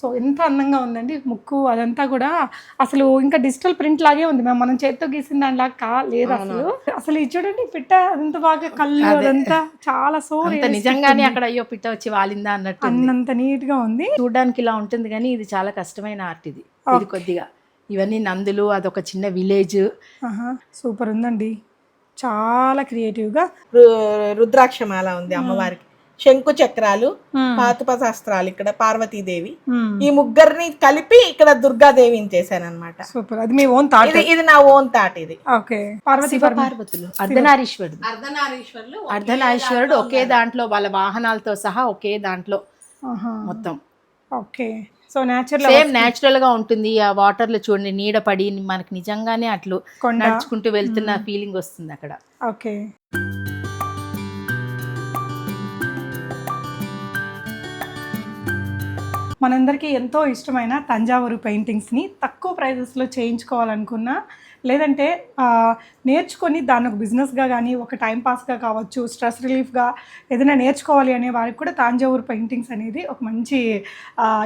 So ఎంత అందంగా ఉందండి ముక్కు అదంతా కూడా అసలు ఇంకా డిజిటల్ ప్రింట్ లాగే ఉంది మ్యామ్. మనం చేత్తో గీసిన దానిలాగా కా లేదు అసలు. అసలు ఇది చూడండి పిట్ట అంత బాగా కళ్ళు అదంతా చాలా సో నిజంగానే అక్కడ అయ్యో పిట్ట వచ్చి వాలిందా అన్నట్టు. అన్నంత నీట్గా ఉంది. చూడడానికి ఇలా ఉంటుంది కానీ ఇది చాలా కష్టమైన ఆర్ట్ ఇది. ఇది కొద్దిగా. ఇవన్నీ నందులు అదొక చిన్న విలేజ్. సూపర్ ఉందండి. చాలా క్రియేటివ్గా రు- రుద్రాక్షమాల ఉంది అమ్మవారికి. శంకు చక్రాలు పాతుప శాస్త్రాలు ఇక్కడ పార్వతీదేవి. ఈ ముగ్గురిని కలిపి ఇక్కడ దుర్గాదేవిని చేశానన్నమాట సూపర్. అది మీ ఓన్ థాట్ ఇది ఇది నా ఓన్ థాట్ ఇది. ఓకే. పార్వతి పార్వతులు అర్ధనారీశ్వరుడు. అర్ధనారీశ్వర్లు అర్ధనారీశ్వరుడు ఒకే దాంట్లో వాళ్ళ వాహనాలతో సహా ఒకే దాంట్లో మొత్తం. ఓకే. సో న్యాచురల్ సేమ్ న్యాచురల్గా ఉంటుంది. ఆ వాటర్లో చూడండి నీడ పడి మనకి నిజంగానే అట్లు. నడుచుకుంటూ వెళ్తున్న ఫీలింగ్ వస్తుంది అక్కడ. ఓకే. మనందరికీ ఎంతో ఇష్టమైన తంజావూరు పెయింటింగ్స్ని తక్కువ ప్రైజెస్లో చేయించుకోవాలనుకున్నా లేదంటే నేర్చుకొని దాన్ని ఒక బిజినెస్గా కానీ ఒక టైం పాస్గా కావచ్చు స్ట్రెస్ రిలీఫ్గా ఏదైనా నేర్చుకోవాలి అనే వారికి కూడా తాంజావూరు పెయింటింగ్స్ అనేది ఒక మంచి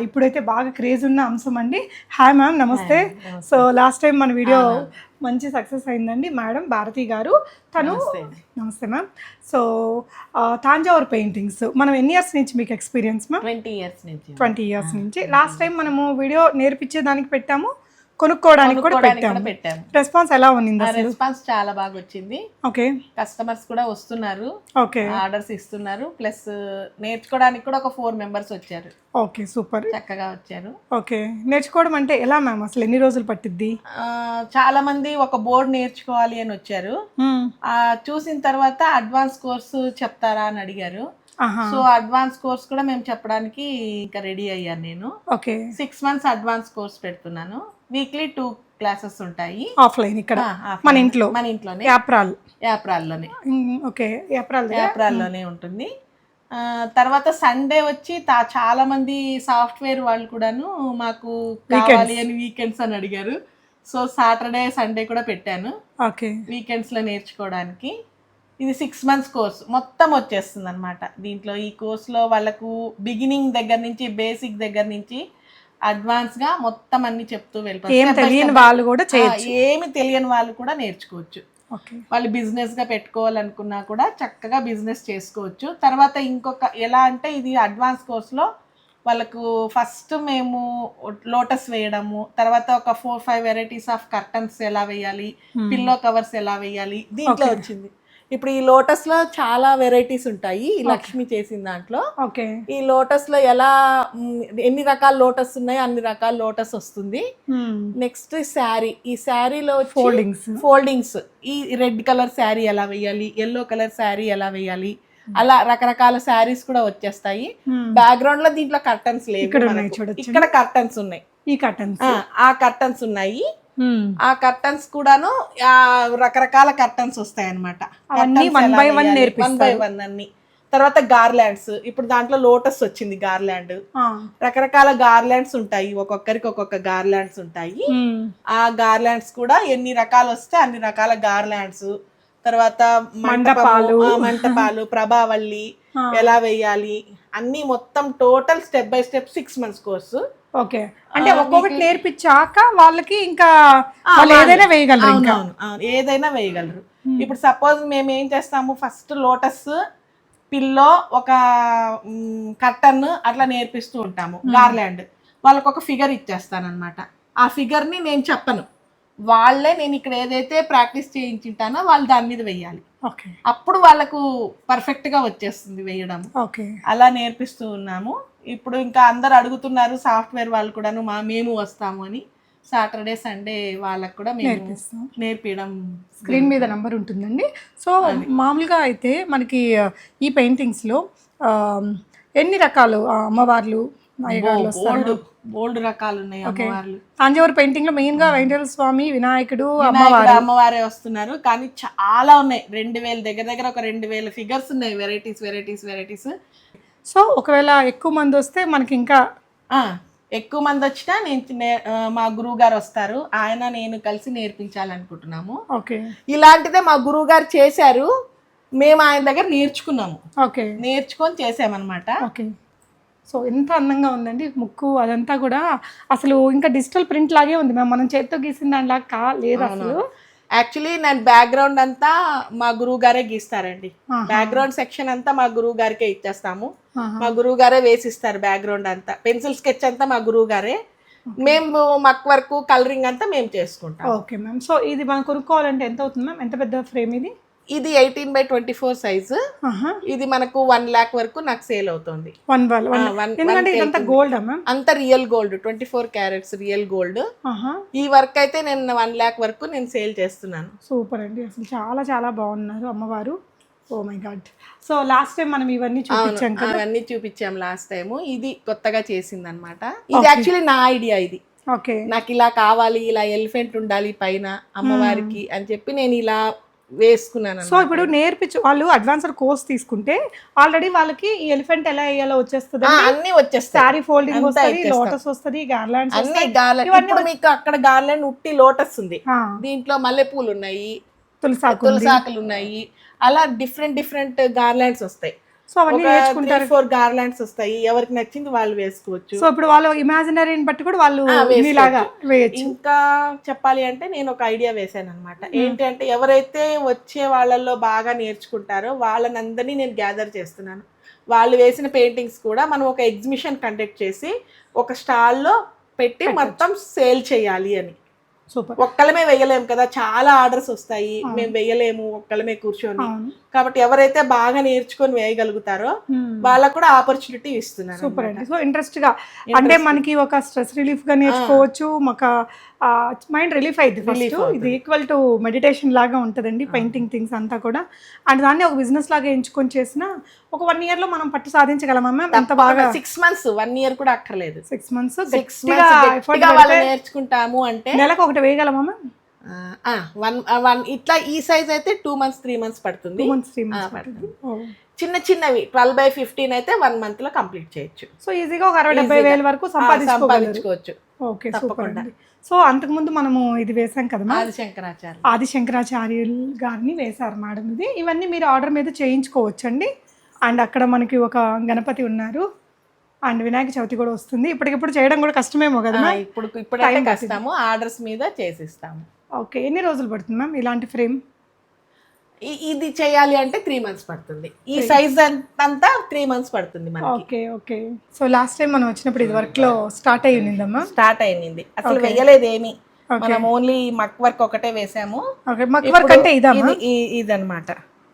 ఇప్పుడైతే బాగా క్రేజ్ ఉన్న అంశం అండి. హాయ్ మ్యామ్ నమస్తే. సో లాస్ట్ టైం మన వీడియో మంచి సక్సెస్ అయిందండి మేడం భారతి గారు. తను నమస్తే. మ్యామ్. సో తాంజావూరు పెయింటింగ్స్ మనం ఎన్ని ఇయర్స్ నుంచి మీకు ఎక్స్పీరియన్స్ మ్యామ్? ట్వంటీ ఇయర్స్ నుంచి ట్వంటీ ఇయర్స్ నుంచి. లాస్ట్ టైం మనము వీడియో నేర్పించేదానికి పెట్టాము. కొనుక్కోవడానికి కూడా పెట్టాము. రెస్పాన్స్ ఎలా ఉంది రెస్పాన్స్ చాలా బాగా వచ్చింది. ఓకే. కస్టమర్స్ కూడా వస్తున్నారు. ఓకే. ఆర్డర్స్ ఇస్తున్నారు. ప్లస్ నేర్చుకోవడానికి కూడా ఒక ఫోర్ మెంబర్స్ వచ్చారు. Okay super. చక్కగా వచ్చారు. ఓకే. నేర్చుకోవడం అంటే ఎలా మ్యామ్? అసలు ఎన్ని రోజులు పట్టిద్ది? చాలా మంది ఒక బోర్డు నేర్చుకోవాలి అని వచ్చారు. చూసిన తర్వాత అడ్వాన్స్ కోర్సు చెప్తారా అని అడిగారు. సో అడ్వాన్స్ కోర్స్ కూడా మేము చెప్పడానికి ఇంకా రెడీ అయ్యాను నేను. Okay. Six months advance course పెడుతున్నాను. వీక్లీ టూ క్లాసెస్ ఉంటాయి. ఆఫ్లైన్ ఇక్కడ. మన ఇంట్లో. మన ఇంట్లోనే. ఏప్రాల్ ఏప్రాల్లోనే ఓకే. ఏప్రాల్ ఏప్రాల్లోనే ఉంటుంది. తర్వాత సండే వచ్చి తా- చాలా మంది సాఫ్ట్వేర్ వాళ్ళు కూడాను మాకు కావాలి అని వీకెండ్స్ అని అడిగారు. సో సాటర్డే సండే కూడా పెట్టాను. ఓకే. వీకెండ్స్లో నేర్చుకోవడానికి. ఇది సిక్స్ మంత్స్ కోర్స్ మొత్తం వచ్చేస్తుంది అనమాట దీంట్లో ఈ కోర్స్లో వాళ్ళకు బిగినింగ్ దగ్గర నుంచి బేసిక్ దగ్గర నుంచి అడ్వాన్స్గా మొత్తం అన్ని చెప్తూ వెళ్ళిపోతారు. తెలియని. వాళ్ళు కూడా ఏమి తెలియని వాళ్ళు కూడా నేర్చుకోవచ్చు. వాళ్ళు బిజినెస్గా పెట్టుకోవాలనుకున్నా కూడా చక్కగా బిజినెస్ చేసుకోవచ్చు. తర్వాత ఇంకొక ఎలా అంటే ఇది అడ్వాన్స్ కోర్స్లో వాళ్ళకు ఫస్ట్ మేము లోటస్ వేయడము తర్వాత ఒక four five varieties of curtains ఎలా వేయాలి పిల్లో కవర్స్ ఎలా వేయాలి దీంట్లో. వచ్చింది. ఇప్పుడు ఈ లోటస్లో చాలా వెరైటీస్ ఉంటాయి. ఈ లక్ష్మి చేసిన దాంట్లో. ఓకే. ఈ లోటస్లో ఎలా ఎన్ని రకాల లోటస్ ఉన్నాయో అన్ని రకాల లోటస్ వస్తుంది. నెక్స్ట్ శారీ. ఈ శారీలో ఫోల్డింగ్స్. ఫోల్డింగ్స్. ఈ రెడ్ కలర్ శారీ ఎలా వేయాలి? ఎల్లో కలర్ శారీ ఎలా వేయాలి? అలా రకరకాల శారీస్ కూడా వచ్చేస్తాయి. బ్యాక్గ్రౌండ్లో దీంట్లో కర్టన్స్ లేవు ఇక్కడ కర్టన్స్ ఉన్నాయి. ఈ కటన్స్ ఆ, ఆ కర్టన్స్ ఉన్నాయి. ఆ కర్టన్స్ కూడాను ఆ, రకరకాల కర్టన్స్ వస్తాయి అనమాట. వన్ బై వన్ అన్ని. తర్వాత గార్లాండ్స్. ఇప్పుడు దాంట్లో లోటస్ వచ్చింది గార్లాండ్. రకరకాల గార్లాండ్స్ ఉంటాయి. ఒక్కొక్కరికి ఒక్కొక్క గార్లాండ్స్ ఉంటాయి. ఆ గార్లాండ్స్ కూడా ఎన్ని రకాలు వస్తే అన్ని రకాల గార్లాండ్స్. తర్వాత. మంటపాలు. మంటపాలు ప్రభావల్లి ఎలా వేయాలి? అన్ని మొత్తం total step by step six months course. Okay. అంటే ఒక్కొక్కటి నేర్పించాక వాళ్ళకి ఇంకా వాళ్ళు ఏదైనా వేయగలరు ఇంకా. ఏదైనా వేయగలరు. ఇప్పుడు సపోజ్ మేము ఏం చేస్తాము? ఫస్ట్ లోటస్ పిల్లో ఒక కర్టన్ అట్లా నేర్పిస్తూ ఉంటాము. గార్లాండ్ వాళ్ళకి ఒక ఫిగర్ ఇచ్చేస్తాను అనమాట ఆ ఫిగర్ని నేను చెప్పను. వాళ్ళే నేను ఇక్కడ ఏదైతే ప్రాక్టీస్ చేయించుంటానో వాళ్ళు దాని మీద వేయాలి ఓకే. అప్పుడు వాళ్ళకు పర్ఫెక్ట్గా వచ్చేస్తుంది వేయడం ఓకే. అలా నేర్పిస్తూ ఉన్నాము. ఇప్పుడు ఇంకా అందరు అడుగుతున్నారు సాఫ్ట్వేర్ వాళ్ళు కూడాను మా మేము వస్తాము అని. సాటర్డే సండే వాళ్ళకు కూడా మేము నేర్పిస్తాం. నేర్పించడం స్క్రీన్ మీద నంబర్ ఉంటుందండి. సో మామూలుగా అయితే మనకి ఈ పెయింటింగ్స్లో ఎన్ని రకాలు అమ్మవార్లు అయ్యగారులు వస్తారు? బోల్డ్ రకాలు ఉన్నాయి అమ్మవార్లు. తాంజావూరు పెయింటింగ్లో మెయిన్గా వెంకటేశ్వర స్వామి వినాయకుడు అమ్మవారు. అమ్మవారే వస్తున్నారు. కానీ చాలా ఉన్నాయి. రెండు వేల దగ్గర దగ్గర ఒక రెండు వేల ఫిగర్స్ ఉన్నాయి. వెరైటీస్ వెరైటీస్ వెరైటీస్ సో ఒకవేళ ఎక్కువ మంది వస్తే మనకి ఇంకా ఎక్కువ మంది వచ్చినా నేను మా గురువు గారు వస్తారు. ఆయన నేను కలిసి నేర్పించాలనుకుంటున్నాము. ఓకే. ఇలాంటిదే మా గురువు గారు చేశారు. మేము ఆయన దగ్గర నేర్చుకున్నాము. ఓకే. నేర్చుకొని చేసామన్నమాట ఓకే. సో ఎంత అందంగా ఉందండి. ముక్కు అదంతా కూడా అసలు ఇంకా డిజిటల్ ప్రింట్ లాగే ఉంది మ్యామ్. మనం చేత్తో గీసిన దానిలాగా కా లేదు అసలు. యాక్చువల్లీ నేను బ్యాక్గ్రౌండ్ అంతా మా గురువు గారే గీస్తారండి. బ్యాక్గ్రౌండ్ సెక్షన్ అంతా మా గురువు గారికే ఇచ్చేస్తాము. మా గురువు గారే వేసిస్తారు బ్యాక్గ్రౌండ్ అంతా. పెన్సిల్ స్కెచ్ అంతా మా గురువు గారే మేము మక్ వర్క్ కలరింగ్ అంతా మేము చేసుకుంటాం. Okay ma'am. సో ఇది మనం కొనుక్కోవాలంటే ఎంత అవుతుంది మ్యామ్? ఎంత పెద్ద ఫ్రేమ్ ఇది? ఇది eighteen by twenty four size. ఇది మనకు వన్ ల్యాక్ వరకు నాకు సేల్ అవుతుంది. వన్ ఇదంతా. గోల్డా అంత real gold twenty four carats real gold. ఈ వర్క్ అయితే నేను వన్ ల్యాక్ వరకు నేను సేల్ చేస్తున్నాను. సూపర్ అండి. అసలు చాలా చాలా బాగున్నారు అమ్మవారు. ఓ my God. So last time మనం ఇవన్నీ చూపించాం అవన్నీ చూపించాం లాస్ట్ టైం ఇది కొత్తగా చేసింది అనమాట ఇది యాక్చువల్లీ నా ఐడియా ఇది. ఓకే. నాకు ఇలా కావాలి ఇలా ఎలిఫెంట్ ఉండాలి పైన అమ్మవారికి అని చెప్పి నేను ఇలా వేసుకున్నాను సో ఇప్పుడు నేర్పించు వాళ్ళు అడ్వాన్సర్ కోర్స్ తీసుకుంటే ఆల్రెడీ వాళ్ళకి ఈ ఎలిఫెంట్ ఎలా వేయాలో వచ్చేస్తుంది అన్ని వచ్చేస్తాయి. శారీ ఫోల్డింగ్ వస్తుంది. లోటస్ వస్తుంది గార్లాండ్స్ అన్ని గార్లెండ్. ఇప్పుడు మీకు అక్కడ గార్లెండ్ ఉట్టి లోటస్ ఉంది. దీంట్లో మల్లెపూలు ఉన్నాయి. తులసాకులు ఉన్నాయి. అలా డిఫరెంట్ డిఫరెంట్ గార్లాండ్స్ వస్తాయి. సో అవన్నీ నేర్చుకుంటారు. ఫోర్ గార్లాండ్స్ వస్తాయి. ఎవరికి నచ్చింది వాళ్ళు వేసుకోవచ్చు. సో ఇప్పుడు వాళ్ళు ఇమాజినరీని బట్టి కూడా వాళ్ళు. మీలాగా వేయచ్చు. ఇంకా చెప్పాలి అంటే నేను ఒక ఐడియా వేసాను అనమాట ఏంటి అంటే ఎవరైతే వచ్చే వాళ్ళల్లో బాగా నేర్చుకుంటారో వాళ్ళనందరినీ నేను గ్యాదర్ చేస్తున్నాను. వాళ్ళు వేసిన పెయింటింగ్స్ కూడా మనం ఒక ఎగ్జిబిషన్ కండక్ట్ చేసి ఒక స్టాల్లో పెట్టి మొత్తం సేల్ చేయాలి అని. సూపర్. ఒక్కలమే వేయలేము కదా చాలా ఆర్డర్స్ వస్తాయి మేము వేయలేము ఒక్కలమే కూర్చొని. కాబట్టి ఎవరైతే బాగా నేర్చుకొని వేయగలుగుతారో వాళ్ళకు కూడా ఆపర్చునిటీ ఇస్తున్నాను సూపర్ అండి. సో ఇంట్రెస్ట్గా అంటే మనకి ఒక స్ట్రెస్ రిలీఫ్గా నేర్చుకోవచ్చు ఒక మైండ్ రిలీఫ్ అయింది ఫస్ట్. ఇది ఈక్వల్ టు మెడిటేషన్ లాగా ఉంటుందండి పెయింటింగ్ థింగ్స్ అంతా కూడా. అండ్ దాన్ని ఒక బిజినెస్ లాగా ఎంచుకొని చేసిన ఒక వన్ ఇయర్లో మనం పట్టు సాధించగలమా మ్యామ్ ఎంత బాగా? సిక్స్ మంత్స్ వన్ ఇయర్ కూడా అక్కర్లేదు. సిక్స్ మంత్స్ సిక్స్ నేర్చుకుంటాము అంటే నెలకు ఒకటి వేయగలమా మ్యామ్? వన్ వన్ ఇట్లా ఈ సైజ్ అయితే టూ మంత్స్ త్రీ మంత్స్ పడుతుంది. మంత్స్ త్రీ ఆ, మంత్స్ పడుతుంది. చిన్న చిన్నవి ట్వెల్వ్ బై ఫిఫ్టీన్ అయితే వన్ మంత్లో కంప్లీట్ చేయొచ్చు. సో ఈజీగా ఒక అరవై డెబ్బై. వేల వరకు సంపాదించుకోవచ్చు. ఓకే తప్పకుండా. సో అంతకుముందు మనము ఇది వేసాం కదా ఆది శంకరాచార్య. ఆది శంకరాచార్యులు గారిని వేశారు మేడం ఇది. ఇవన్నీ మీరు ఆర్డర్ మీద చేయించుకోవచ్చండి. అండ్ అక్కడ మనకి ఒక గణపతి ఉన్నారు. అండ్ వినాయక చవితి కూడా వస్తుంది. ఇప్పటికిప్పుడు చేయడం కూడా కష్టమేమో కదా ఇప్పుడు ఇప్పుడైతే కష్టము. ఆర్డర్స్ మీద చేసిస్తాము. ఓకే ఎన్ని రోజులు పడుతుంది మ్యామ్ ఇలాంటి ఫ్రేమ్? ఇది చేయాలి అంటే త్రీ మంత్స్ పడుతుంది. ఈ సైజ్ అంతా త్రీ మంత్స్ పడుతుంది మనకి. Okay okay. So last time మనం వచ్చినప్పుడు ఇది వర్క్లో స్టార్ట్ అయ్యి ఉన్నిందమ్మా స్టార్ట్ అయింది అసలు వేయలేదు ఏమి మనం ఓన్లీ మక్ వర్క్ ఒకటే వేసాము. ఓకే మక్ వర్క్ అంటే ఇదన్నమాట.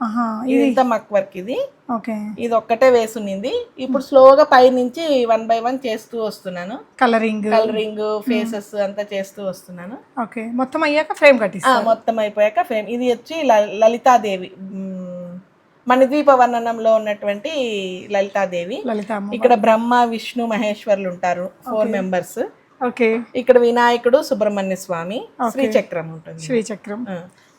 ఆహా ఇది ఇంత మక్ వర్క్ ఇది? ఓకే. ఇది ఒక్కటే వేసునింది ఇప్పుడు స్లోగా పై నుంచి వన్ బై వన్ చేస్తూ వస్తున్నాను. కలరింగ్ కలరింగ్ ఫేసెస్ అంతా చేస్తూ వస్తున్నాను. ఓకే. మొత్తం అయ్యాక ఫ్రేమ్ కట్టిస్తాం మొత్తం అయిపోయాక ఫ్రేమ్. ఇది వచ్చి లలితాదేవి మణిద్వీప వర్ణనంలో ఉన్నటువంటి లలితాదేవి. ఇక్కడ బ్రహ్మ విష్ణు మహేశ్వరులు ఉంటారు ఫోర్ మెంబర్స్ ఓకే. ఇక్కడ వినాయకుడు సుబ్రహ్మణ్య స్వామి శ్రీచక్రం ఉంటుంది. శ్రీచక్రం.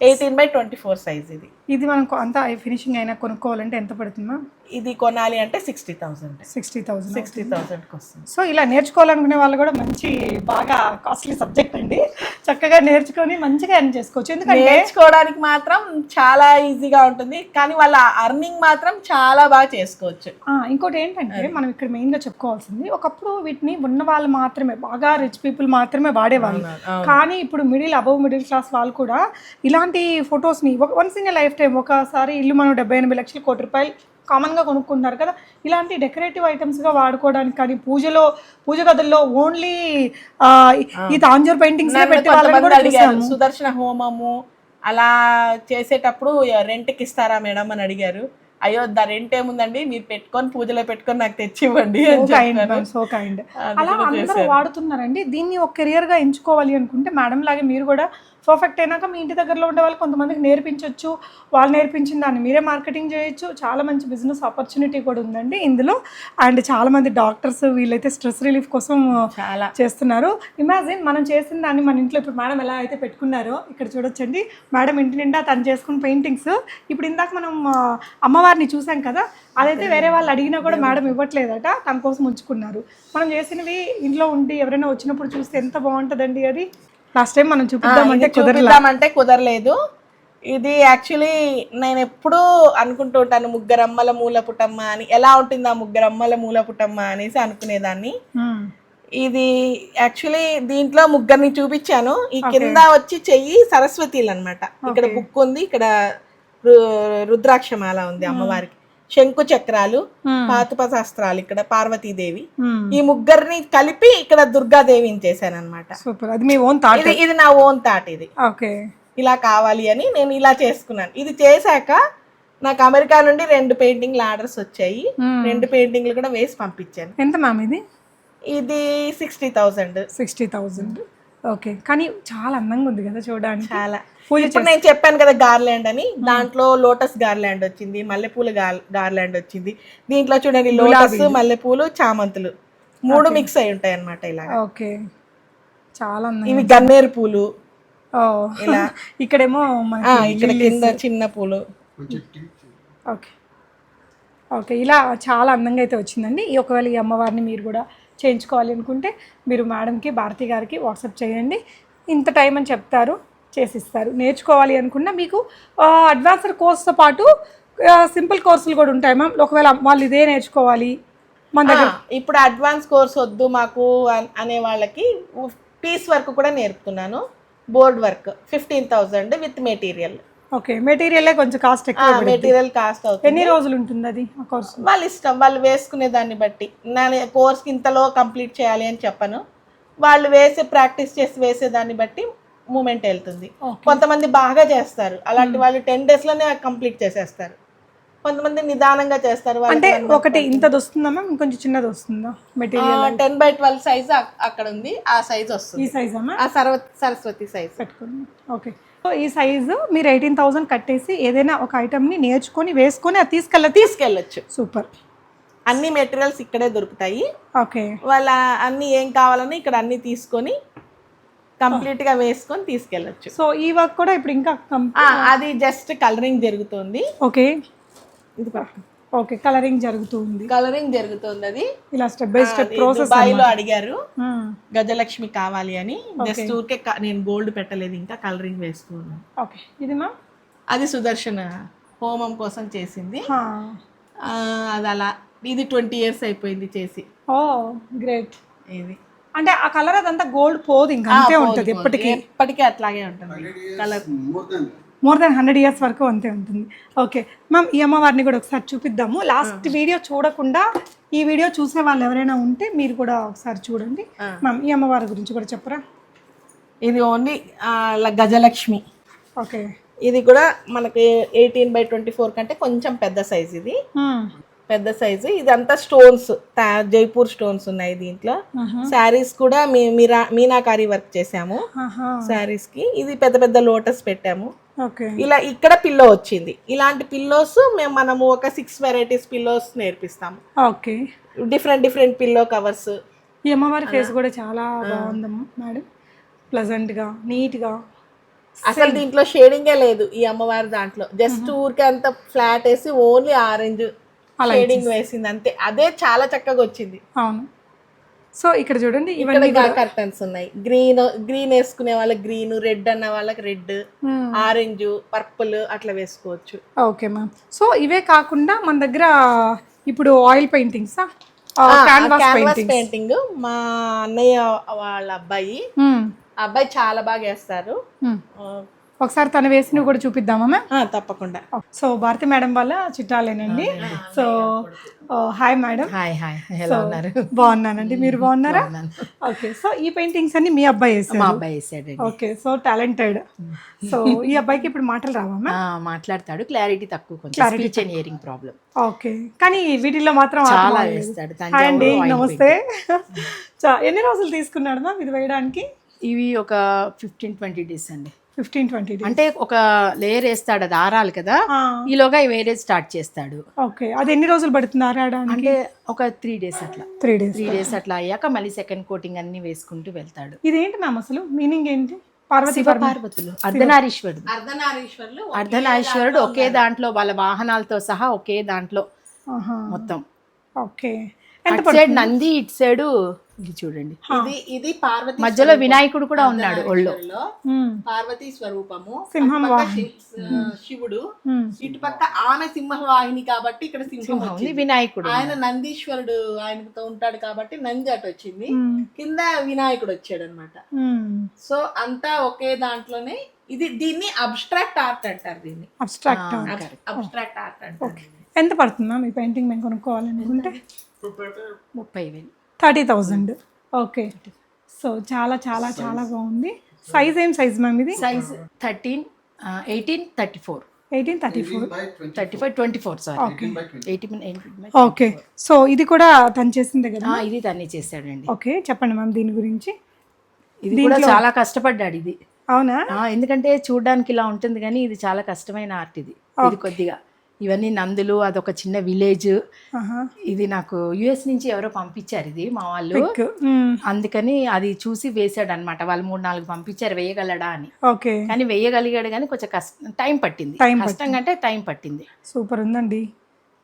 Eighteen by twenty four size ఇది. ఇది మనం అంతా ఫినిషింగ్ అయినా కొనుక్కోవాలంటే ఎంత పడుతుంది ఇది కొనాలి అంటే sixty thousand sixty thousand sixty థౌసండ్కి వస్తుంది. సో ఇలా నేర్చుకోవాలనుకునే వాళ్ళు కూడా మంచి బాగా కాస్ట్లీ సబ్జెక్ట్ అండి. చక్కగా నేర్చుకొని మంచిగా ఎర్న్ చేసుకోవచ్చు. ఎందుకంటే నేర్చుకోవడానికి మాత్రం చాలా ఈజీగా ఉంటుంది. కానీ వాళ్ళ అర్నింగ్ మాత్రం చాలా బాగా చేసుకోవచ్చు. ఇంకోటి ఏంటంటే మనం ఇక్కడ మెయిన్గా చెప్పుకోవాల్సింది ఒకప్పుడు వీటిని ఉన్న వాళ్ళు మాత్రమే బాగా రిచ్ పీపుల్ మాత్రమే వాడేవాళ్ళు. కానీ ఇప్పుడు మిడిల్ అబవ్ మిడిల్ క్లాస్ వాళ్ళు కూడా ఇలాంటి ఫొటోస్ని వన్స్ ఇన్ లైఫ్ టైం ఒకసారి ఇల్లు మనం డెబ్బై ఎనభై లక్షలు కోటి రూపాయలు కామన్గా కొనుక్కుంటారు కదా. ఇలాంటి డెకరేటివ్ ఐటమ్స్గా వాడుకోవడానికి కానీ పూజలో పూజ గదుల్లో ఓన్లీ ఈ తాంజూర్ పెయింటింగ్స్ సుదర్శన హోమము అలా చేసేటప్పుడు రెంట్కి ఇస్తారా మేడం? అని అడిగారు. అయ్యో దా రెంట్ ఏముందండి? మీరు పెట్టుకొని పూజలో పెట్టుకొని నాకు తెచ్చి ఇవ్వండి. సో కైండ్ అలా అందరూ. వాడుతున్నారండి. దీన్ని ఒక కెరియర్గా ఎంచుకోవాలి అనుకుంటే మేడం లాగే మీరు కూడా పర్ఫెక్ట్ అయినాక మీ ఇంటి దగ్గరలో ఉండే వాళ్ళు కొంతమందికి నేర్పించవచ్చు వాళ్ళు నేర్పించిన దాన్ని మీరే మార్కెటింగ్ చేయొచ్చు. చాలా మంచి బిజినెస్ ఆపర్చునిటీ కూడా ఉందండి ఇందులో. అండ్ చాలా మంది డాక్టర్స్ వీళ్ళైతే స్ట్రెస్ రిలీఫ్ కోసం చాలా. చేస్తున్నారు. ఇమాజిన్ మనం చేసిన దాన్ని మన ఇంట్లో ఇప్పుడు మేడం ఎలా అయితే పెట్టుకున్నారో ఇక్కడ చూడొచ్చండి. మేడం ఇంటి నిండా తను చేసుకున్న పెయింటింగ్స్ ఇప్పుడు ఇందాక మనం అమ్మవారిని చూసాం కదా అదైతే వేరే వాళ్ళు అడిగినా కూడా మేడం ఇవ్వట్లేదట తన కోసం ఉంచుకున్నారు. మనం చేసినవి ఇంట్లో ఉండి ఎవరైనా వచ్చినప్పుడు చూస్తే ఎంత బాగుంటుందండి అది? లాస్ట్ టైం మనం చూపిద్దామంటే చూపిద్దామంటే కుదరలేదు. ఇది యాక్చువల్లీ నేను ఎప్పుడూ అనుకుంటూ ఉంటాను ముగ్గురమ్మల మూల పుటమ్మ అని. ఎలా ఉంటుంది ఆ ముగ్గురమ్మల మూల పుటమ్మ అనేసి అనుకునేదాన్ని. ఇది యాక్చువల్లీ దీంట్లో ముగ్గురిని చూపించాను. ఈ కింద వచ్చి చెయ్యి సరస్వతిలు అన్నమాట ఇక్కడ బుక్ ఉంది ఇక్కడ రుద్రాక్షమాల ఉంది అమ్మవారికి. శంకు చక్రాలు పాతుప శాస్త్రాలు ఇక్కడ పార్వతీదేవి. ఈ ముగ్గురిని కలిపి ఇక్కడ దుర్గాదేవిని చేశాను అనమాట సూపర్. అది మీ ఓన్ థాట్ ఇది ఇది నా ఓన్ థాట్ ఇది. ఓకే. ఇలా కావాలి అని నేను ఇలా చేసుకున్నాను. ఇది చేశాక నాకు అమెరికా నుండి రెండు పెయింటింగ్ల ఆర్డర్స్ వచ్చాయి. రెండు పెయింటింగ్లు కూడా వేసి పంపించాను. ఎంత మ్యామ్ ఇది? ఇది sixty thousand. Sixty thousand. Okay. కానీ చాలా అందంగా ఉంది కదా చూడడానికి. చాలా. ఇప్పుడు నేను చెప్పాను కదా గార్లాండ్ అని. దాంట్లో లోటస్ గార్లాండ్ వచ్చింది మల్లెపూల గార్ గార్లాండ్ వచ్చింది. దీంట్లో చూడండి లోటస్ మల్లెపూలు చామంతులు. మూడు మిక్స్ అయి ఉంటాయి అన్నమాట ఇలా ఓకే. చాలా అందంగా ఇవి గన్నేరు పూలు. ఓ. ఇక్కడేమో ఇక్కడ కింద చిన్న పూలు. ఓకే. ఓకే. ఇలా చాలా అందంగా అయితే వచ్చిందండి. ఈ ఒకవేళ ఈ అమ్మవారిని మీరు కూడా చేయించుకోవాలి అనుకుంటే మీరు మేడంకి భారతి గారికి వాట్సాప్ చేయండి. ఇంత టైం అని చెప్తారు చేసిస్తారు. నేర్చుకోవాలి అనుకున్నా మీకు అడ్వాన్స్డ్ కోర్స్తో పాటు సింపుల్ కోర్సులు కూడా ఉంటాయి మ్యామ్. ఒకవేళ వాళ్ళు ఇదే నేర్చుకోవాలి మన దగ్గర ఇప్పుడు అడ్వాన్స్ కోర్స్ వద్దు మాకు అన్- అనే వాళ్ళకి పీస్ వర్క్ కూడా నేర్పుతున్నాను. Board work fifteen thousand with material. Okay మెటీరియలే కొంచెం కాస్ట్ ఎక్కువ. మెటీరియల్ కాస్ట్ అవుతుంది. ఎన్ని రోజులు ఉంటుంది అది కోర్సు వాళ్ళ ఇష్టం వాళ్ళు వేసుకునే దాన్ని బట్టి. నా కోర్స్ ఇంతలో కంప్లీట్ చేయాలి అని చెప్పను. వాళ్ళు వేసే ప్రాక్టీస్ చేసి వేసే దాన్ని బట్టి మూమెంట్ వెళ్తుంది. కొంతమంది బాగా చేస్తారు. అలాంటి వాళ్ళు టెన్ డేస్లోనే కంప్లీట్ చేసేస్తారు. కొంతమంది నిదానంగా చేస్తారు. అంటే ఒకటి ఇంతది వస్తుందా మ్యామ్? ఇంకొంచెం చిన్నది వస్తుందా material ten by twelve size అక్కడ ఉంది. ఆ సైజ్ ఈ వస్తుంది సైజ్ అమ్మా ఆ సరస్వతి సైజ్ పెట్టుకోండి ఓకే. సో ఈ సైజు మీరు ఎయిటీన్ థౌసండ్ కట్టేసి ఏదైనా ఒక ఐటమ్ని నేర్చుకొని వేసుకొని అది తీసుకెళ్ళ తీసుకెళ్ళొచ్చు. సూపర్. అన్ని మెటీరియల్స్ ఇక్కడే దొరుకుతాయి. ఓకే. వాళ్ళ అన్ని ఏం కావాలని ఇక్కడ అన్ని తీసుకొని కంప్లీట్గా వేసుకొని తీసుకెళ్ళొచ్చు. సో ఈ వర్క్ కూడా ఇప్పుడు ఇంకా అది జస్ట్ కలరింగ్ జరుగుతుంది. ఓకే. ఇది పట్టు. ఓకే కలరింగ్ జరుగుతుంది కలరింగ్ జరుగుతుంది అది ఇలా స్టెప్ బై స్టెప్ ప్రాసెస్ దుబాయ్లో అడిగారు గజలక్ష్మి కావాలి అని. జస్ట్ ఊరికే క- నేను గోల్డ్ పెట్టలేదు ఇంకా కలరింగ్ వేసుకున్నాను ఓకే ఇది మా అది సుదర్శన హోమం కోసం చేసింది. ఆ, అది అలా ఇది ట్వంటీ ఇయర్స్ అయిపోయింది చేసి. ఓ గ్రేట్ ఇది అంటే ఆ కలర్ అదంతా గోల్డ్ పోదు ఇంకా అంతే ఉంటుంది ఎప్పటికీ. ఎప్పటికీ అట్లాగే ఉంటుంది. Colour more than hundred years వరకు అంతే ఉంటుంది. ఓకే మ్యామ్ ఈ అమ్మవారిని కూడా ఒకసారి చూపిద్దాము. లాస్ట్ వీడియో చూడకుండా ఈ వీడియో చూసే వాళ్ళు ఎవరైనా ఉంటే మీరు కూడా ఒకసారి చూడండి. మ్యామ్ ఈ అమ్మవారి గురించి కూడా చెప్పరా. ఇది ఓన్లీ గజలక్ష్మి. ఓకే ఇది కూడా మనకి ఎయిటీన్ బై ట్వంటీ ఫోర్ కంటే కొంచెం పెద్ద సైజ్ ఇది. పెద్ద సైజు ఇదంతా స్టోన్స్ జైపూర్ స్టోన్స్ ఉన్నాయి దీంట్లో. శారీస్ కూడా మీ మీనాకారి వర్క్ చేసాము శారీస్కి. ఇది పెద్ద పెద్ద లోటస్ పెట్టాము. ఇలా ఇక్కడ పిల్లో వచ్చింది. ఇలాంటి పిల్లోస్ మేము మనము ఒక six varieties pillows నేర్పిస్తాము. Okay. Different different pillow covers ఈ అమ్మవారి ఫేస్ కూడా చాలా బాగుందమ్మా మేడం. ప్లజెంట్గా నీట్గా అసలు దీంట్లో షేడింగే లేదు ఈ అమ్మవారి దాంట్లో. జస్ట్ ఊరికే అంత ఫ్లాట్ వేసి ఓన్లీ ఆరెంజ్ షేడింగ్ వేసింది అంతే. అదే చాలా చక్కగా వచ్చింది. అవును. సో ఇక్కడ చూడండి ఇవన్నీ కర్టన్స్ ఉన్నాయి. గ్రీన్ గ్రీన్ వేసుకునే వాళ్ళకి గ్రీన్ రెడ్ అన్న వాళ్ళకి రెడ్ ఆరెంజ్ పర్పుల్ అట్లా వేసుకోవచ్చు. ఓకే మ్యామ్ సో ఇవే కాకుండా మన దగ్గర ఇప్పుడు oil paintings canvas painting painting మా అన్నయ్య వాళ్ళ అబ్బాయి. ఆ అబ్బాయి చాలా బాగా వేస్తారు. ఆ, ఒకసారి తను వేసినవి కూడా చూపిద్దామా మ్యామ్? ఆ, తప్పకుండా. సో భారతి మేడం వాళ్ళ చుట్టాలేనండి. So hi madam. Hi hi. ఎలా ఉన్నారు? బాగున్నానండి. మీరు బాగున్నారా? ఓకే. సో ఈ పెయింటింగ్స్ అన్ని మీ అబ్బాయి మా వేసారు అబ్బాయి వేసాడండి ఓకే. So talented. సో ఈ అబ్బాయికి ఇప్పుడు మాటలు రావా మాట్లాడతాడు. క్లారిటీ తక్కువ కొంచెం. Speech and hearing problem. Okay. కానీ వీటిల్లో మాత్రం చాలా. వేస్తాడు. హాయ్ అండి నమస్తే. చా- ఎన్ని రోజులు తీసుకున్నాడు మ్యామ్ ఇది వేయడానికి? ఇవి ఒక ఫిఫ్టీన్ ట్వంటీ డేస్ అండి. ఫిఫ్టీన్ ట్వంటీ డేస్ అంటే ఒక లేయర్ వేస్తాడు అది ఆరాలి కదా? ఈలోగా వేరే స్టార్ట్ చేస్తాడు. ఓకే అది ఎన్ని రోజులు పడుతుంది ఆరాడడానికి అంటే ఒక త్రీ డేస్ అట్లా. త్రీ డేస్ త్రీ డేస్ అట్లా అయ్యాక మళ్ళీ సెకండ్ కోటింగ్ అన్ని వేసుకుంటూ వెళ్తాడు. ఇదేంటి మ్యామ్ అసలు? మీనింగ్ ఏంటి? పార్వతులు అర్ధనారీశ్వరుడు. అర్ధనారీశ్వరులు అర్ధనారీశ్వరుడు ఒకే దాంట్లో వాళ్ళ వాహనాలతో సహా ఒకే దాంట్లో. మొత్తం. ఓకే అటు సైడ్ నంది ఇటు సైడు ఇది చూడండి. ఇది ఇది పార్వతి మధ్యలో. వినాయకుడు కూడా ఉన్నాడు ఒళ్ళో. పార్వతీ స్వరూపము. సింహం శివుడు. మ్మ్. ఇటుపక్క ఆమె సింహవాహిని కాబట్టి ఇక్కడ సింహం వచ్చింది. వినాయకుడు ఆయన నందీశ్వరుడు ఆయనతో ఉంటాడు కాబట్టి నంది అటు వచ్చింది. కింద వినాయకుడు వచ్చాడు అనమాట. సో అంతా ఒకే దాంట్లోనే ఇది దీన్ని అబ్స్ట్రాక్ట్ ఆర్ట్ అంటారు దీన్ని. అబ్స్ట్రాక్ట్. అబ్స్ట్రాక్ట్ ఆర్ట్ అంటారు ఎంత పడుతుందా మీ పెయింటింగ్ మేము కొనుక్కోవాలనుకుంటే? ముప్పై వేలు. Thirty thousand okay. సో చాలా చాలా చాలా బాగుంది. సైజ్ ఏం సైజ్ మ్యామ్ ఇది? Size thirteen eighteen thirty four eighteen thirty four thirty five twenty four sorry okay eighteen okay so ఇది కూడా తను చేసిందే కదా ఇది తనే చేశాడండి. ఓకే చెప్పండి మ్యామ్ దీని గురించి. ఇది కూడా చాలా కష్టపడ్డాడు ఇది. అవునా? ఆ, ఎందుకంటే చూడడానికి ఇలా ఉంటుంది కానీ ఇది చాలా కష్టమైన ఆర్ట్ ఇది. ఇది కొద్దిగా. ఇవన్నీ నందులు అదొక చిన్న విలేజ్. ఇది నాకు యుఎస్ నుంచి ఎవరో పంపించారు ఇది మా వాళ్ళు. అందుకని అది చూసి వేసాడు అనమాట వాళ్ళు మూడు నాలుగు పంపించారు వేయగలడా అని. ఓకే. కానీ వేయగలిగాడు కానీ కొంచెం కష్టం టైం పట్టింది. కష్టం కంటే టైం పట్టింది. సూపర్ ఉందండి.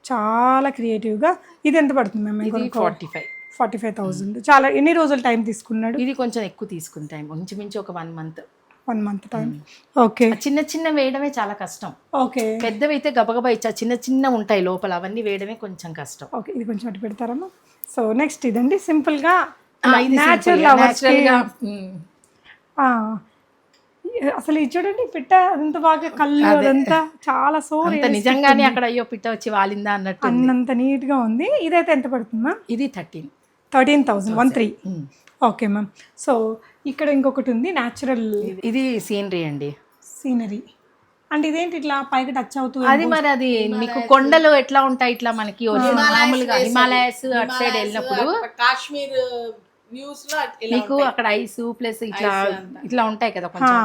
చాలా క్రియేటివ్గా ఇది ఎంత పడుతుంది ma'am forty five forty five thousand చాలా ఎన్ని రోజులు టైం తీసుకున్నాడు? ఇది కొంచెం ఎక్కువ తీసుకుని టైం ఇంచుమించు ఒక one month one month time okay చిన్న చిన్న వేయడమే చాలా కష్టం. ఓకే పెద్దవి అయితే గబగబా ఇచ్చా చిన్న చిన్న ఉంటాయి లోపల అవన్నీ వేయడమే కొంచెం కష్టం. ఓకే ఇది కొంచెం అటు పెడతారమ్మా. సో నెక్స్ట్ ఇదండి. సింపుల్గా న్యాచురల్గా, గా, మ్, అసలు ఇది చూడండి పిట్ట అంత బాగా కళ్ళు అదంతా చాలా సో అంత నిజంగానే అక్కడ అయ్యో పిట్ట వచ్చి వాలిందా అన్నట్టు ఉంది. అన్నంత నీట్గా ఉంది. ఇదైతే ఎంత పడుతుందా ఇది thirteen. Thirteen thousand one three. Okay ma'am. So ఇక్కడ ఇంకొకటి ఉంది న్యాచురల్ ఇది సీనరీ అండి. సీనరీ అంటే ఇదేంటి ఇట్లా పైకి టచ్ అవుతూ అది మరి అది మీకు కొండలు ఎట్లా ఉంటాయి ఇట్లా మనకి మామూలుగా హిమాలయస్ అటు సైడ్ వెళ్ళినప్పుడు కాశ్మీర్ వ్యూస్లో ఇలా మీకు అక్కడ ఐస్ ప్లస్ ఇట్లా ఇట్లా ఉంటాయి కదా కొంచెం.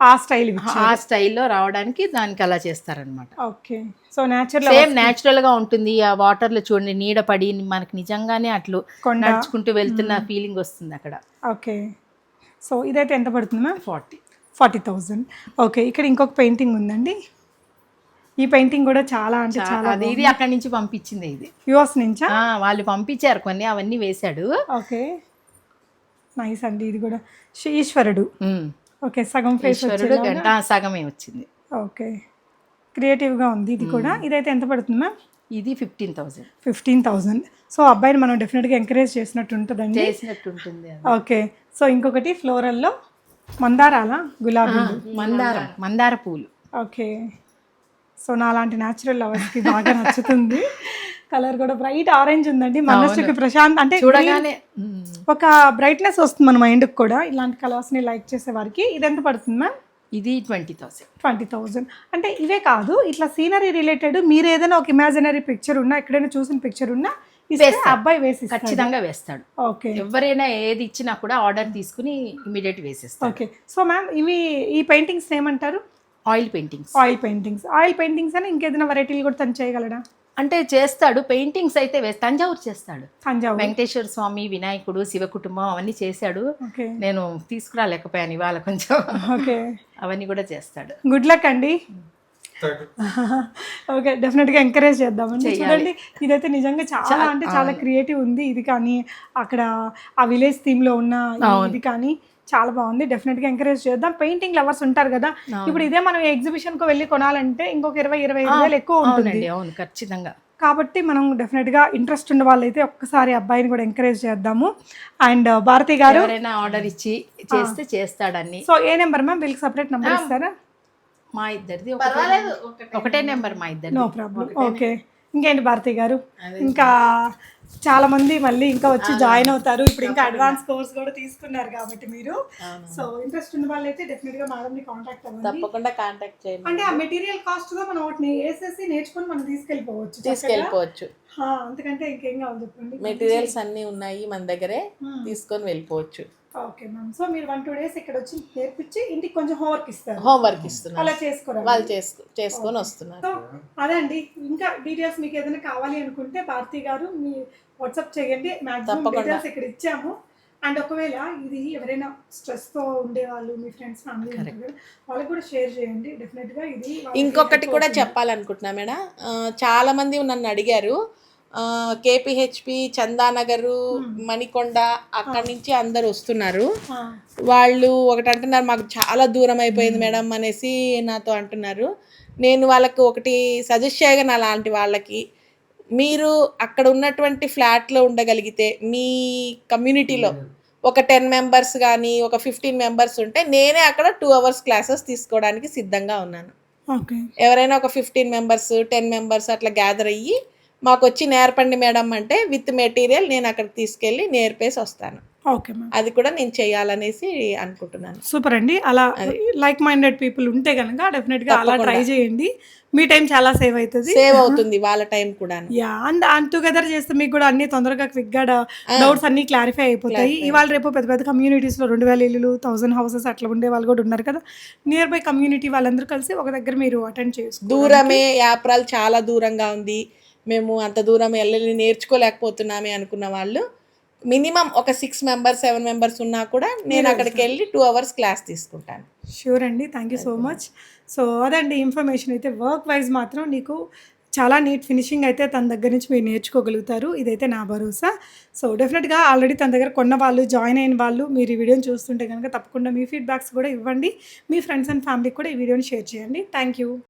ఆ స్టైల్ ఆ స్టైల్లో రావడానికి దానికి అలా చేస్తారనమాట ఓకే. సో న్యాచురల్ సేమ్ న్యాచురల్గా ఉంటుంది. ఆ వాటర్లో చూడండి నీడ పడి మనకి నిజంగానే అట్లు. నడుచుకుంటూ వెళ్తున్న ఫీలింగ్ వస్తుంది అక్కడ. ఓకే సో ఇదైతే ఎంత పడుతుంది ma'am forty forty thousand okay ఇక్కడ ఇంకొక పెయింటింగ్ ఉందండి. ఈ పెయింటింగ్ కూడా చాలా అంటే చాలా అది ఇది అక్కడి నుంచి పంపించింది ఇది. యుఎస్ నుంచా? వాళ్ళు పంపించారు కొన్ని అవన్నీ వేశాడు. ఓకే నైస్ అండి ఇది కూడా. ఈశ్వరుడు. ఓకే సగం ఫేస్ సగమే వచ్చింది. ఓకే క్రియేటివ్గా ఉంది ఇది కూడా. ఇదైతే ఎంత పడుతుంది మ్యామ్? ఇది fifteen thousand. Fifteen thousand so అబ్బాయిని మనం డెఫినెట్గా ఎంకరేజ్ చేసినట్టు ఉంటుందండి చేసినట్టు ఉంటుంది. ఓకే. సో ఇంకొకటి ఫ్లోరల్లో మందారాల? గులాబీ? మందారం. మందార పూలు. ఓకే. సో నా లాంటి న్యాచురల్ లవర్స్కి బాగా నచ్చుతుంది. కలర్ కూడా బ్రైట్ ఆరెంజ్ ఉందండి. మనస్సుకి ప్రశాంత్ అంటే చూడగానే. ఒక బ్రైట్నెస్ వస్తుంది మన మైండ్కి కూడా. ఇలాంటి కలర్స్ని లైక్ చేసే వారికి. ఇది ఎంత పడుతుంది మ్యామ్? ఇది ట్వంటీ థౌసండ్. ట్వంటీ థౌజండ్ అంటే ఇవే కాదు ఇట్లా సీనరీ రిలేటెడ్ మీరు ఏదైనా ఒక ఇమాజినరీ పిక్చర్ ఉన్నా ఎక్కడైనా చూసిన పిక్చర్ ఉన్నా అబ్బాయి వేసి. ఖచ్చితంగా వేస్తాడు. ఓకే. ఎవరైనా ఏది ఇచ్చినా కూడా ఆర్డర్ తీసుకుని ఇమీడియట్ వేసేస్తాడు. ఓకే. సో మ్యామ్ ఇవి ఈ పెయింటింగ్స్ ఏమంటారు? Oil paintings oil paintings oil paintings అని ఇంకేదైనా వెరైటీలు కూడా తను చేయగలడా? అంటే చేస్తాడు పెయింటింగ్స్ అయితే వేస్తా తంజావూరు చేస్తాడు. తంజావూరు? వెంకటేశ్వర స్వామి వినాయకుడు శివ కుటుంబం అవన్నీ చేశాడు. ఓకే. నేను తీసుకురాలేకపోయాను ఇవాళ కొంచెం. ఓకే. అవన్నీ కూడా చేస్తాడు. గుడ్ లక్ అండి. ఓకే డెఫినెట్గా ఎంకరేజ్ చేద్దామండి. చూడండి ఇదైతే నిజంగా చాలా అంటే చాలా క్రియేటివ్ ఉంది. ఇది కానీ అక్కడ ఆ విలేజ్ థీమ్లో ఉన్న ఈ- ఇది కానీ చాలా బాగుంది. డెఫినెట్గా ఎంకరేజ్ చేద్దాం. పెయింటింగ్ లవర్స్ ఉంటారు కదా ఇప్పుడు ఇదే మనం ఎగ్జిబిషన్కి వెళ్ళి కొనాలంటే ఇంకొక ఇరవై ఇరవై ఐదు వేలు ఎక్కువ ఉంటుంది. అవును ఖచ్చితంగా. కాబట్టి మనం డెఫినెట్గా ఇంట్రెస్ట్ ఉన్న వాళ్ళైతే ఒక్కసారి అబ్బాయిని కూడా ఎంకరేజ్ చేద్దాము. అండ్ భారతి గారు ఎవరైనా ఆర్డర్ ఇచ్చి చేస్తే చేస్తాడన్ని. సో ఏ నెంబర్ మ్యామ్ వీళ్ళకి సపరేట్ నెంబర్ ఇస్తారా? మా ఇద్దరిది ఒకటే ఒకటే నెంబర్ మా ఇద్దరిది. నో ప్రాబ్లం ఓకే ఇంకేంటి భారతి గారు? ఇంకా చాలా మంది మళ్ళీ ఇంకా వచ్చి జాయిన్ అవుతారు. ఇప్పుడు ఇంకా అడ్వాన్స్ కోర్స్ కూడా తీసుకున్నారు కాబట్టి మీరు. సో ఇంట్రెస్ట్ ఉన్న వాళ్ళైతే డెఫినెట్గా మేడం ని కాంటాక్ట్ అవ్వండి. తప్పకుండా కాంటాక్ట్ చేయండి. అంటే ఆ మెటీరియల్ కాస్ట్తో మనం వాటిని వేసేసి నేర్చుకొని మనం తీసుకెళ్ళిపోవచ్చు. తీసుకెళ్ళిపోవచ్చు. అంతకంటే ఇంకేం కావాలి చెప్పండి? మెటీరియల్స్ అన్ని ఉన్నాయి మన దగ్గరే తీసుకొని వెళ్ళిపోవచ్చు. Okay ma'am. సో మీరు వన్ టూ డేస్ ఇక్కడ వచ్చి నేర్పించి ఇంటికి కొంచెం హోంవర్క్ ఇస్తారు. హోంవర్క్ ఇస్తున్నారు. అలా చేసుకోరా వాళ్ళు చేసుకు చేసుకొని వస్తున్నారు. సో అదే అండి ఇంకా డీటెయిల్స్ మీకు ఏదైనా కావాలి అనుకుంటే భారతి గారు మీ వాట్సాప్ చేయండి. మ్యాక్సిమం. డీటెయిల్స్ ఇక్కడ ఇచ్చాము. అండ్ ఒకవేళ ఇది ఎవరైనా స్ట్రెస్తో ఉండేవాళ్ళు మీ ఫ్రెండ్స్ ఫ్యామిలీ వాళ్ళకి కూడా షేర్ చేయండి. డెఫినెట్గా ఇది ఇంకొకటి కూడా. చెప్పాలనుకుంటున్నా మేడం. చాలా మంది నన్ను అడిగారు. కేపీహెచ్పి చందానగరు మణికొండ అక్కడి నుంచి అందరు వస్తున్నారు. వాళ్ళు ఒకటి అంటున్నారు మాకు చాలా దూరం అయిపోయింది మేడం అనేసి నాతో అంటున్నారు. నేను వాళ్ళకి ఒకటి సజెస్ట్ చేయగలను అలాంటి వాళ్ళకి మీరు అక్కడ ఉన్నటువంటి ఫ్లాట్లో ఉండగలిగితే మీ కమ్యూనిటీలో ఒక టెన్ మెంబర్స్ కానీ ఒక ఫిఫ్టీన్ మెంబర్స్ ఉంటే నేనే అక్కడ టూ అవర్స్ క్లాసెస్ తీసుకోవడానికి సిద్ధంగా ఉన్నాను. ఎవరైనా ఒక ఫిఫ్టీన్ మెంబర్స్ టెన్ మెంబర్స్ అట్లా గ్యాదర్ అయ్యి మాకు వచ్చి నేర్పండి మేడం అంటే విత్ మెటీరియల్ నేను అక్కడికి తీసుకెళ్ళి నేర్పేసి వస్తాను. ఓకే అది కూడా నేను చేయాలనేసి అనుకుంటున్నాను. సూపర్ అండి. అలా లైక్ మైండెడ్ పీపుల్ ఉంటే కనుక డెఫినెట్గా అలా ట్రై చేయండి. మీ టైం చాలా సేవ్ అవుతుంది. సేవ్ అవుతుంది వాళ్ళ టైం కూడా యా అండ్ అండ్ టుగెదర్ చేస్తే మీకు కూడా అన్ని తొందరగా క్విక్గా డౌట్స్ అన్ని క్లారిఫై అయిపోతాయి. ఇవాళ రేపు పెద్ద పెద్ద కమ్యూనిటీస్లో రెండు వేల ఇల్లులు థౌసండ్ హౌసెస్ అట్లా ఉండే వాళ్ళు కూడా ఉన్నారు కదా. నియర్ బై కమ్యూనిటీ వాళ్ళందరూ కలిసి ఒక దగ్గర మీరు అటెండ్ చేసుకో దూరమే యాప్రాలు చాలా దూరంగా ఉంది. మేము అంత దూరం వెళ్ళి నేర్చుకోలేకపోతున్నామే అనుకున్న వాళ్ళు మినిమం ఒక సిక్స్ మెంబర్స్ సెవెన్ మెంబర్స్ ఉన్నా కూడా నేను అక్కడికి వెళ్ళి టూ అవర్స్ క్లాస్ తీసుకుంటాను. షూర్ అండి. Thank you so much so అదండి ఇన్ఫర్మేషన్ అయితే వర్క్ వైజ్ మాత్రం నీకు చాలా నీట్ ఫినిషింగ్ అయితే తన దగ్గర నుంచి మీరు నేర్చుకోగలుగుతారు. ఇదైతే నా భరోసా. సో డెఫినెట్గా ఆల్రెడీ తన దగ్గర కొన్న వాళ్ళు జాయిన్ అయిన వాళ్ళు మీరు ఈ వీడియోని చూస్తుంటే కనుక తప్పకుండా మీ ఫీడ్బ్యాక్స్ కూడా ఇవ్వండి. మీ ఫ్రెండ్స్ అండ్ ఫ్యామిలీకి కూడా ఈ వీడియోని షేర్ చేయండి. Thank you